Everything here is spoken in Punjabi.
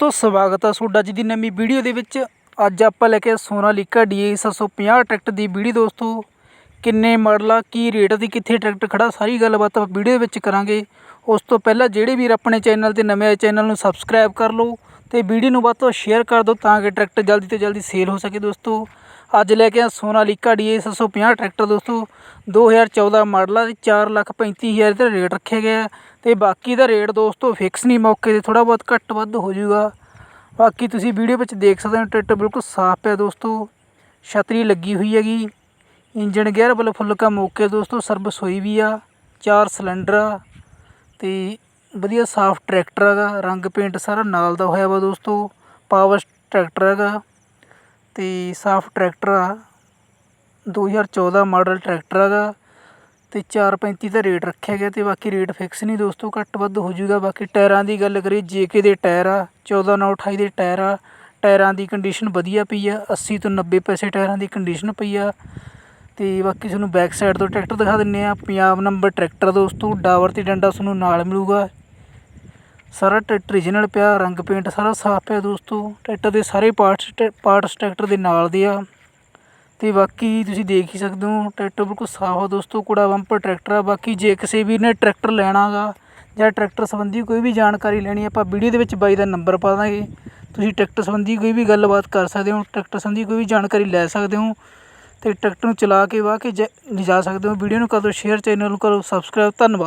ਦੋਸਤੋ, ਸਵਾਗਤ ਹੈ ਤੁਹਾਡਾ ਅੱਜ ਦੀ ਨਵੀਂ ਵੀਡੀਓ ਦੇ ਵਿੱਚ। ਅੱਜ ਆਪਾਂ ਲੈ ਕੇ ਆਏ ਸੋਨਾਲੀਕਾ ਡੀਏ 750 ਟਰੈਕਟਰ ਦੀ ਵੀਡੀਓ। ਦੋਸਤੋ, ਕਿੰਨੇ ਮਾਡਲ ਆ, ਕੀ ਰੇਟ ਦੀ ਕਿੱਥੇ ਟਰੈਕਟਰ ਖੜਾ, ਸਾਰੀ ਗੱਲਬਾਤ ਆਪਾਂ ਵੀਡੀਓ ਦੇ ਵਿੱਚ ਕਰਾਂਗੇ। ਉਸ ਤੋਂ ਪਹਿਲਾਂ ਜਿਹੜੇ ਵੀਰ ਆਪਣੇ ਚੈਨਲ ਤੇ ਨਵੇਂ ਆਏ, ਚੈਨਲ ਨੂੰ ਸਬਸਕ੍ਰਾਈਬ ਕਰ ਲਓ ਤੇ ਵੀਡੀਓ ਨੂੰ ਵੱਧ ਤੋਂ ਸ਼ੇਅਰ ਕਰ ਦਿਓ ਤਾਂ ਕਿ ਟਰੈਕਟਰ ਜਲਦੀ ਤੋਂ ਜਲਦੀ ਸੇਲ ਹੋ ਸਕੇ ਦੋਸਤੋ। ਅੱਜ ਲੈ ਕੇ ਆ ਸੋਨਾਲੀਕਾ ਡੀਏ 750 ਟਰੈਕਟਰ ਦੋਸਤੋ। 2014 ਮਾਡਲ ਆ ਤੇ 435000 ਦਾ ਰੇਟ ਰੱਖਿਆ ਗਿਆ ਹੈ ਤੇ ਬਾਕੀ ਦਾ ਰੇਟ ਦੋਸਤੋ ਫਿਕਸ ਨਹੀਂ, ਮੌਕੇ ਤੇ ਥੋੜਾ ਬਹੁਤ ਘੱਟ ਵੱਧ ਹੋ ਜਾਊਗਾ। ਬਾਕੀ ਤੁਸੀਂ ਵੀਡੀਓ ਵਿੱਚ ਦੇਖ ਸਕਦੇ ਹੋ, ਟਰੈਕਟਰ ਬਿਲਕੁਲ ਸਾਫ਼ ਪਿਆ ਦੋਸਤੋ। ਛਤਰੀ ਲੱਗੀ ਹੋਈ ਹੈਗੀ। ਇੰਜਨ ਗੇਅਰ ਵੱਲ ਫੁੱਲ ਕਾ ਮੌਕੇ ਦੋਸਤੋ ਸਰਵਿਸ ਹੋਈ ਵੀ ਆ। ਚਾਰ ਸਿਲੰਡਰ ਆ ਤੇ ਵਧੀਆ ਸਾਫ਼ ਟਰੈਕਟਰ ਹੈਗਾ। ਰੰਗ ਪੇਂਟ ਸਾਰਾ ਨਾਲ ਦਾ ਹੋਇਆ ਵਾ ਦੋਸਤੋ। ਪਾਵਰ ਟਰੈਕਟਰ ਹੈਗਾ। ਅਤੇ ਸਾਫ਼ ਟਰੈਕਟਰ ਆ। 2014 ਮਾਡਲ ਟਰੈਕਟਰ ਹੈਗਾ ਤੇ 435 ਦਾ ਰੇਟ ਰੱਖਿਆ ਗਿਆ ਅਤੇ ਬਾਕੀ ਰੇਟ ਫਿਕਸ ਨਹੀਂ ਦੋਸਤੋ, ਘੱਟ ਵੱਧ ਹੋ ਜੂਗਾ ਬਾਕੀ ਟਾਇਰਾਂ ਦੀ ਗੱਲ ਕਰੀਏ, ਜੇ ਕੇ ਦੇ ਟਾਇਰ ਆ 14 9 28 ਦੇ ਟਾਇਰ ਆ, ਟਾਇਰਾਂ ਦੀ ਕੰਡੀਸ਼ਨ ਵਧੀਆ ਪਈ ਆ 80 ਤੋਂ 90 ਪੈਸੇ ਟਾਇਰਾਂ ਦੀ ਕੰਡੀਸ਼ਨ ਪਈ ਆ। ਅਤੇ ਬਾਕੀ ਤੁਹਾਨੂੰ ਬੈਕ ਸਾਈਡ ਤੋਂ ਟਰੈਕਟਰ ਦਿਖਾ ਦਿੰਨੇ ਆ, ਪੰਜਾਬ ਨੰਬਰ ਟਰੈਕਟਰ ਦੋਸਤੋ, ਡਾਵਰ ਤੇ ਡੰਡਾ ਤੁਹਾਨੂੰ ਨਾਲ ਮਿਲੂਗਾ। ਸਾਰਾ ਟਰੈਕਟਰ ਓਰੀਜਨਲ ਪਿਆ, ਰੰਗ ਪੇਂਟ ਸਾਰਾ ਸਾਫ਼ ਪਿਆ ਦੋਸਤੋ। ਟਰੈਕਟਰ ਦੇ ਸਾਰੇ ਪਾਰਟਸ ਪਾਰਟਸ ਟਰੈਕਟਰ ਦੇ ਨਾਲ ਦੇ ਆ। ਤੇ ਬਾਕੀ ਤੁਸੀਂ ਦੇਖ ਹੀ ਸਕਦੇ ਹੋ ਟਰੈਕਟਰ ਬਿਲਕੁਲ ਸਾਫ਼ ਆ ਦੋਸਤੋ, ਕੁੜਾ ਬੰਪਰ ਟਰੈਕਟਰ ਆ। ਬਾਕੀ ਜੇ ਕਿਸੇ ਵੀਰ ਨੇ ਟਰੈਕਟਰ ਲੈਣਾਗਾ ਜਾਂ ਟਰੈਕਟਰ ਸੰਬੰਧੀ ਕੋਈ ਵੀ ਜਾਣਕਾਰੀ ਲੈਣੀ, ਆਪਾਂ ਵੀਡੀਓ ਦੇ ਵਿੱਚ ਬਾਈ ਦਾ ਨੰਬਰ ਪਾ ਦਾਂਗੇ। ਤੁਸੀਂ ਟਰੈਕਟਰ ਸੰਬੰਧੀ ਕੋਈ ਵੀ ਗੱਲਬਾਤ ਕਰ ਸਕਦੇ ਹੋ ਟਰੈਕਟਰ ਸੰਬੰਧੀ ਕੋਈ ਵੀ ਜਾਣਕਾਰੀ ਲੈ ਸਕਦੇ ਹੋ। ਤੇ ਟਰੈਕਟਰ ਨੂੰ ਚਲਾ ਕੇ ਵਾਹ ਕੇ ਜ- ਲਿਜਾ ਸਕਦੇ ਹੋ। ਵੀਡੀਓ ਨੂੰ ਕਰ ਸ਼ੇਅਰ, ਚੈਨਲ ਨੂੰ ਕਰੋ ਸਬਸਕ੍ਰਾਈਬ ਧੰਨਵਾਦ।